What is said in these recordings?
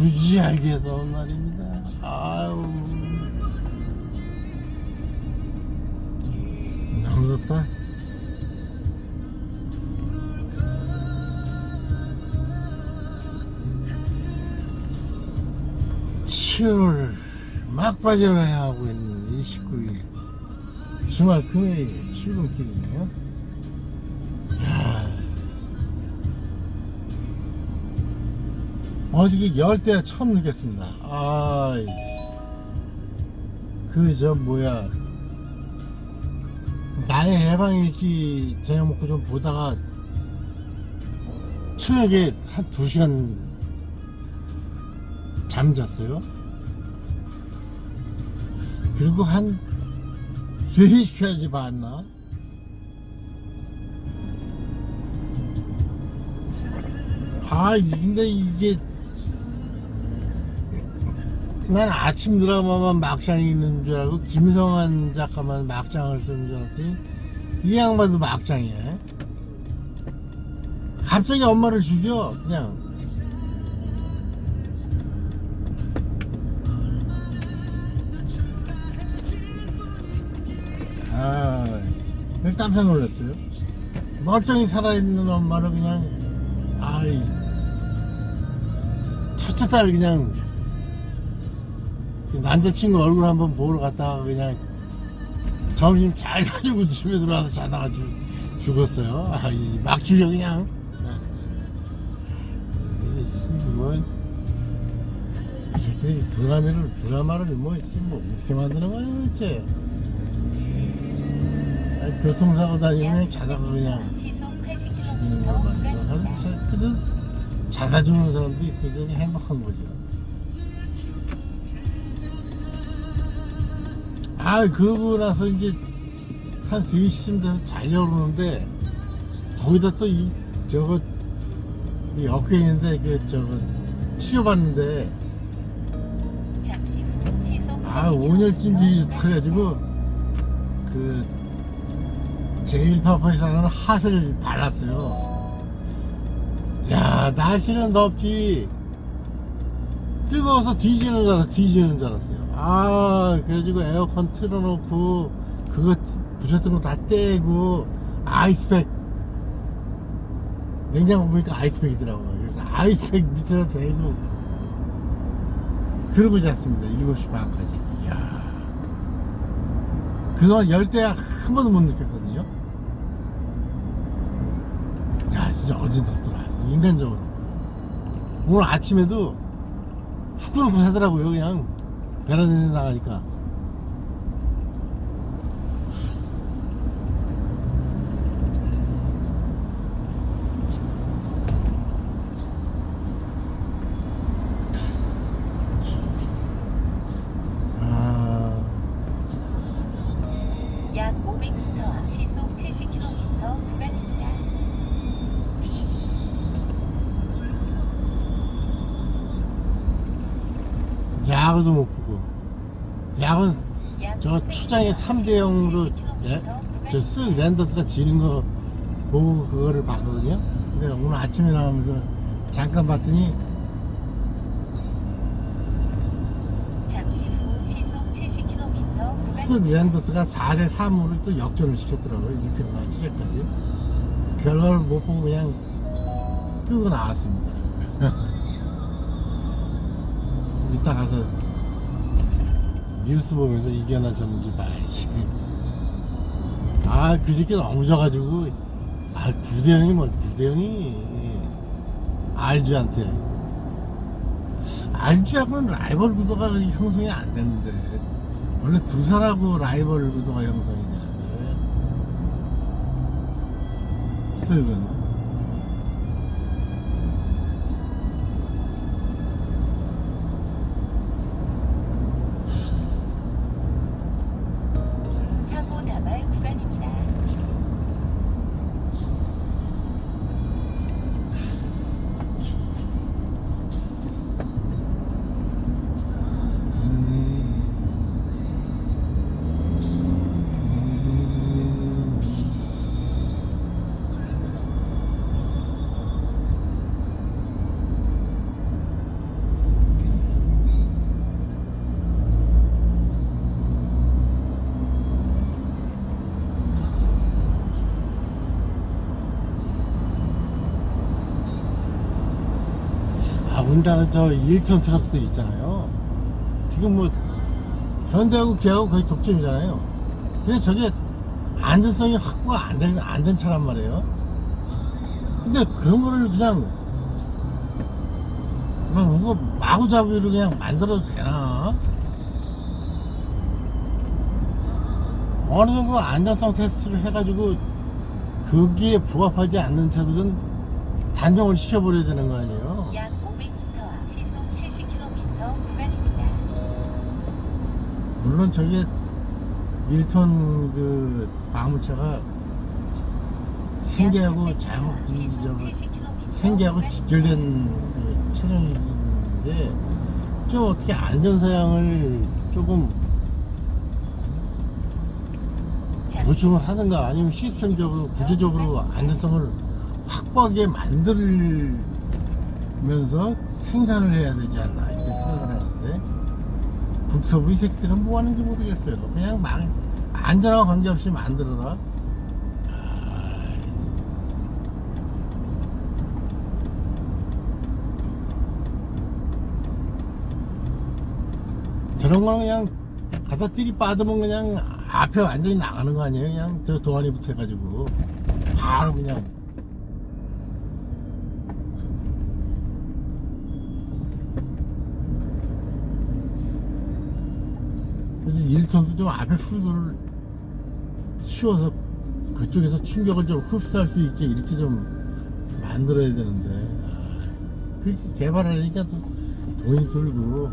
무지하게도 말입니다. 아유. 너무 덥다. 칠월 막바지를 해야 하고 있는 29일 주말 금요일 출근길이네요. 어저께 열대 처음 느꼈습니다. 아, 그 저 뭐야 나의 해방일지 제가 먹고 좀 보다가 저녁에 한 두 시간 잠잤어요. 그리고 한 3시까지 봤나? 아, 근데 이게 난 아침 드라마만 막장이 있는 줄 알고 김성환 작가만 막장을 쓰는 줄 알았더니 이 양반도 막장이네. 갑자기 엄마를 죽여 그냥. 아, 깜짝 놀랐어요. 멀쩡히 살아있는 엄마를 그냥 아이 첫째 딸 그냥 그 남자친구 얼굴 한번 보러 갔다가 그냥 점심 잘 사주고 집에 들어와서 자다가 죽, 죽었어요. 아, 이막 죽여 그냥. 이게 뭐, 새끼들이 드라마를 드라마를 뭐, 뭐 어떻게 만드는 거야 도대체? 아니, 교통사고 다니면 자다가 그냥 죽이는 80km 걸 만들어. 구간입니다. 그래서 그래도 자다 죽는 사람도 있으니까 행복한 거죠. 아, 그러고 나서 이제 한 3시쯤 돼서 자려고 그러는데, 거기다 또 이, 저거, 이 어깨 있는데, 그, 저거, 치료받는데, 아, 80km 온열찜 비리 터가지고, 그, 제일파파에서는 핫을 발랐어요. 야, 날씨는 덥지. 뜨거워서 뒤지는 줄 알았어, 뒤지는 줄 알았어요. 아, 그래가지고 에어컨 틀어놓고, 그거 부셨던 거 다 떼고, 아이스팩. 냉장고 보니까 아이스팩이더라고요. 그래서 아이스팩 밑에다 대고, 그러고 잤습니다. 7시 반까지. 이야. 그동안 열대야 한 번도 못 느꼈거든요. 야, 진짜 어진 덥더라. 인간적으로. 오늘 아침에도 후끈후끈 하더라고요. 그냥 베란다에 나가니까. 야구도 못 보고. 야구 약저 500m 초장에 3대 0으로 예? 저쓱 랜더스가 지는 거 보고 그거를 봤거든요. 근데 오늘 아침에 나오면서 잠깐 봤더니 잠시 후 시속 70km 쓱 구간입니다. 랜더스가 4대 3으로 또 역전을 시켰더라고요. 6회나 7회까지. 결과를 못 보고 그냥 끄고 나왔습니다. 이따 가서 뉴스 보면서 이겨나 졌는지 봐야지. 아, 그 새끼 너무 져가지고, 아, 구대영이 뭐, 구대영이, 알주한테. 알주하고는 라이벌 구도가 형성이 안 되는데, 원래 두 사람하고 라이벌 구도가 형성이 되는데, 쓱은. 아, 우리나라 저 1톤 트럭들 있잖아요. 지금 뭐, 현대하고 기아하고 거의 독점이잖아요. 근데 저게 안전성이 확보가 안 된, 안 된 차란 말이에요. 근데 그런 거를 그냥, 막 이거 마구잡이로 그냥 만들어도 되나? 어느 정도 안전성 테스트를 해가지고 거기에 부합하지 않는 차들은 단종을 시켜버려야 되는 거 아니에요? 물론 저게 1톤 그 방문차가 생계하고 이 저거 생계하고 직결된 그 차량인데 좀 어떻게 안전사양을 조금 보충을 하든가 아니면 시스템적으로 구조적으로 안전성을 확보하게 만들면서 생산을 해야 되지 않나 국서부 이 새끼들은 뭐 하는지 모르겠어요 그냥 막 안전하고 관계없이 만들어라 아이. 저런 거는 그냥 갖다 띠리 빠드면 그냥 앞에 완전히 나가는 거 아니에요? 그냥 저 도안이 붙어가지고 바로 그냥 1톤도 좀 앞에 후드를 씌워서 그쪽에서 충격을 좀 흡수할 수 있게 이렇게 좀 만들어야 되는데. 아, 그렇게 개발하니까 또 돈이 들고.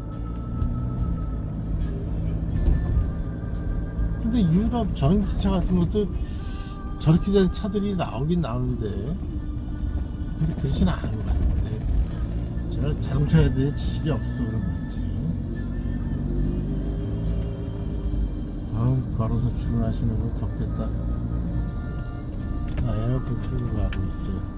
근데 유럽 전기차 같은 것도 저렇게 된 차들이 나오긴 나오는데. 근데 그렇지는 않은 것 같은데. 제가 자동차에 대해 지식이 없어 그런 아우 걸어서 출근하시는 건 덥겠다 아, 에어컨 틀고 가고 있어요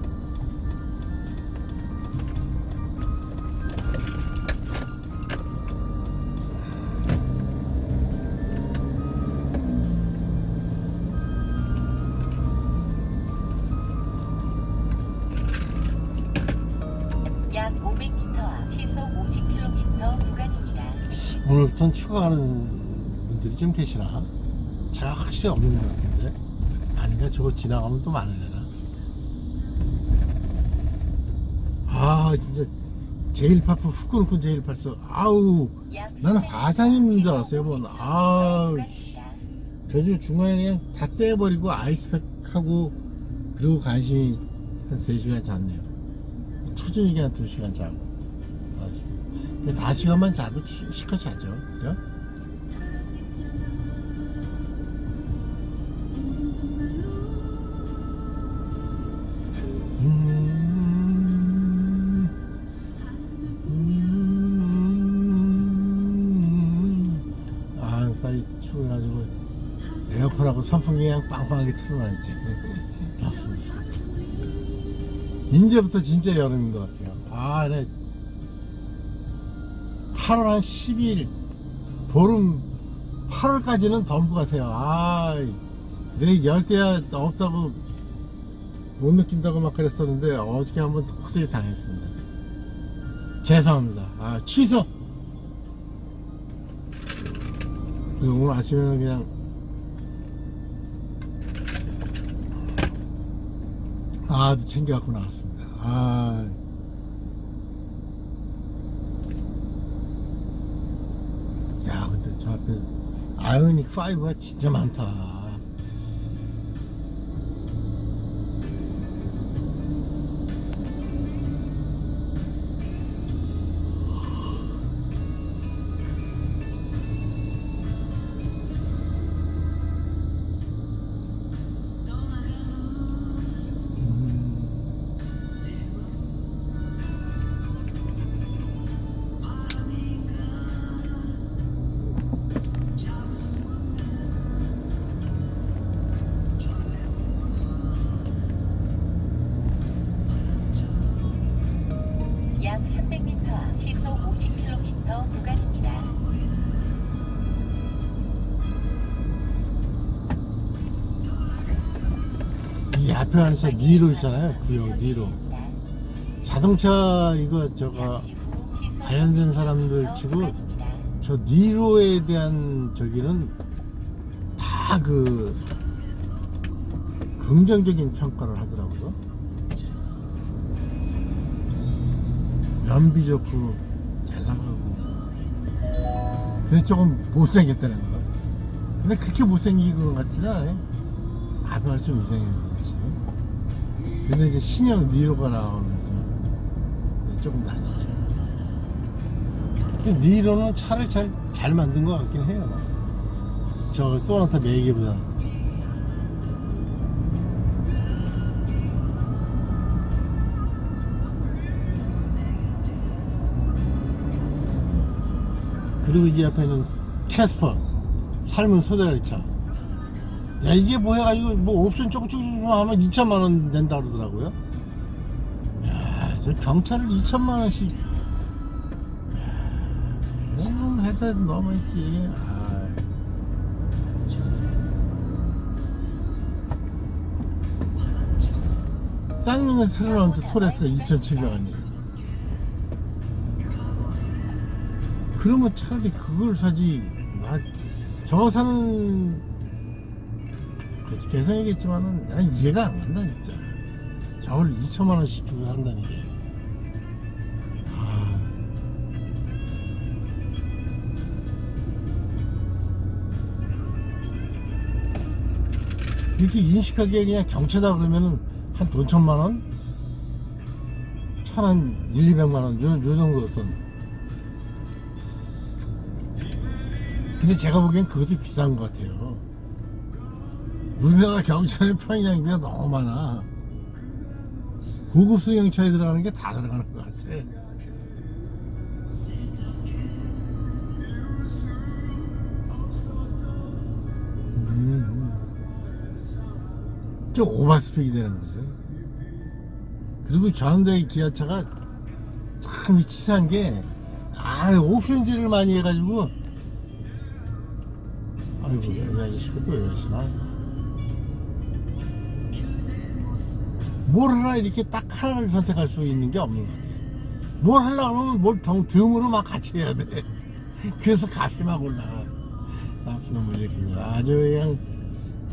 약 500m 앞 시속 50km 구간입니다. 오늘부터 추가하는 좀 계시나? 차가 확실히 없는 것 같은데 아닌가 저거 지나가면 또 많으려나? 아 진짜 제일파프 후끈후끈 제일팔서 아우 약 나는 300m 화상 입는 줄 알았어요, 뭐. 50km 아우. 저주 중간에 그냥 다 떼버리고 아이스팩하고 그리고 간신히 한 3시간 잤네요 초저녁에 한 2시간 자고 아주. 4시간만 자도 취- 실컷 자죠 그죠? 아 빨리 추워가지고 에어컨하고 선풍기 그냥 빵빵하게 틀어놔야지. 덥습니다. 이제부터 진짜 여름인 것 같아요. 아 네. 8월 한 10일 보름 8월까지는 더울 것 같아요. 아 내 열대야 없다고 못 느낀다고 막 그랬었는데 어저께 한번 호되게 당했습니다. 죄송합니다. 아 취소! 오늘 아침에는 그냥 아도 챙겨갖고 나왔습니다. 아. 야, 근데 저 앞에 아이오닉 5가 진짜 많다. 이 앞에 차 니로 있잖아요. 구형 니로. 자동차 이거 저거 자연생 사람들 치고 저 니로에 대한 저기는 다 그 긍정적인 평가를 하더라고요. 연비 좋고 잘 나가고. 근데 조금 못생겼다는 거. 근데 그렇게 못생긴 것 같지는 않아요. 아빠가 좀 이상해 그렇지. 근데 이제 신형 니로가 나오면서 조금 다르죠. 근데 니로는 차를 잘, 잘 만든 것 같긴 해요. 저 소나타 매기보다. 그리고 이 앞에는 캐스퍼 삶은 소대가리차 야 이게 뭐 해가지고 뭐 옵션 조금 조금 하면 2천만 원 낸다 그러더라고요. 야저 경차를 2천만 원씩. 너무 해도 너무했지. 아. 쌍용에 새로나온 토레스가 2,700원이에요. 그러면 차라리 그걸 사지. 나 저거 사는 그렇지 개성이겠지만은 난 이해가 안 간다 진짜. 저걸 2천만 원씩 주고 한다는 게. 아. 이렇게 인식하기에 그냥 경차다 그러면은 한 돈 천만 원? 천한 1, 200만 원, 요, 요 정도 선. 근데 제가 보기엔 그것도 비싼 것 같아요. 우리나라 경차는 편의장비가 너무 많아. 고급 승용차에 들어가는 게 다 들어가는 것 같아. 음. 좀 오버스펙이 되는 거죠. 그리고 현대 기아차가 참 치사한 게, 아, 옵션질을 많이 해가지고, 아이고, 이 아저씨가 또 이러시나? 뭘 하나 이렇게 딱 하나를 선택할 수 있는 게 없는 것 같아. 뭘 하려고 하면 뭘 등, 등으로 막 같이 해야 돼. 그래서 값이 막 올라가. 나쁜 이렇게. 아주 그냥,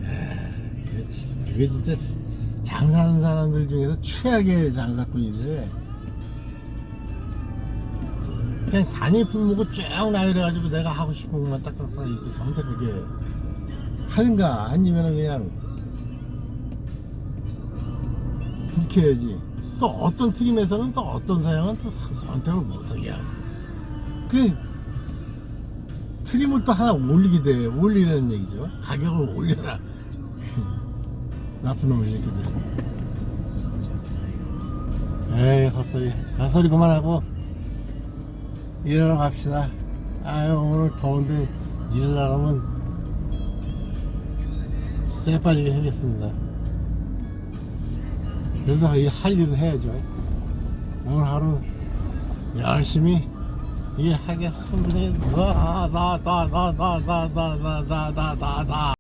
야, 그게 진짜 장사하는 사람들 중에서 최악의 장사꾼인데, 그냥 단일품 보고 쭉 나열해가지고 내가 하고 싶은 것만 딱딱딱 이렇게 선택하게 하든가 아니면은 그냥 해야지. 또 어떤 트림에서는 또 어떤 사양은 또 선택을 못하게 하고. 그래 트림을 또 하나 올리게 돼 올리라는 얘기죠. 가격을 올려라. 나쁜 이렇게 돼. 에이 헛소리. 헛소리 그만하고 일하러 갑시다. 아유, 오늘 더운데 일하려면 쎄 빠지게 하겠습니다. 그래서 이할 일은 해야죠. 오늘 하루 열심히 일하겠습니다. 나.